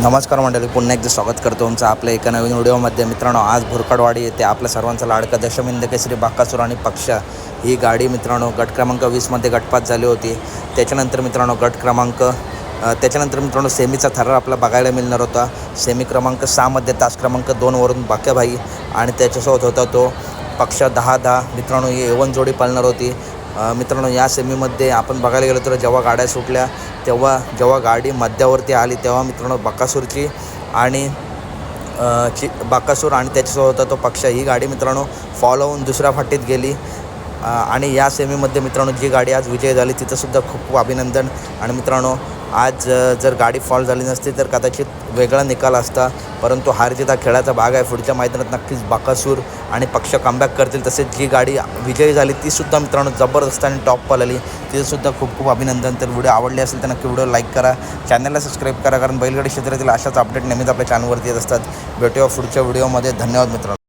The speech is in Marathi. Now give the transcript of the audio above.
नमस्कार मंडळी पुन्हा एकदा स्वागत करतो तुमचं आपल्या एका नवीन व्हिडिओमध्ये. मित्रांनो आज भुरकडवाडी येथे आपल्या सर्वांचा लाडका दशमिंद केसरी बाकासूर आणि पक्षा ही गाडी मित्रांनो गट क्रमांक वीसमध्ये गटपात झाली होती. त्याच्यानंतर मित्रांनो गट क्रमांक त्याच्यानंतर मित्रांनो सेमीचा थरार आपला बघायला मिळणार होता. सेमी क्रमांक सहामध्ये तास क्रमांक दोनवरून बाक्याभाई आणि त्याच्यासोबत होता तो पक्ष दहा दहा. मित्रांनो ही एवन जोडी पळणार होती. मित्रांनो या सेमीमध्ये आपण बघायला गेलो तर जेव्हा गाड्या सुटल्या तेव्हा जेव्हा गाडी मध्यावरती आली तेव्हा मित्रांनो बकासूरची आणि ची बाकासूर आणि त्याच्यासोबत होता तो पक्ष. ही गाडी मित्रांनो फॉलो होऊन दुसऱ्या फाटीत गेली. आणि या सेमीमध्ये मित्रांनो जी गाडी आज विजय झाली तिथंसुद्धा खूप अभिनंदन. आणि मित्रांनो आज जर गाडी फॉल झाली नसती तर कदाचित वेगळा निकाल असता. परंतु हार हा खेळाचा भाग आहे. पुढच्या मैदानात नक्कीच बाकासूर आणि पक्ष कमबॅक करतील. तसेच जी गाडी विजयी झाली तीसुद्धा मित्रांनो जबरदस्त आणि टॉप आली तिथंसुद्धा खूप खूप अभिनंदन. तर व्हिडिओ आवडले असेल तर नक्की व्हिडिओ लाईक करा. चॅनलला सबस्क्राईब करा. कारण बैलगाडी क्षेत्रातील अशाच अपडेट नेहमीच आपल्या चॅनलवरती येत असतात. भेटूया पुढच्या व्हिडिओमध्ये धन्यवाद मित्रांनो.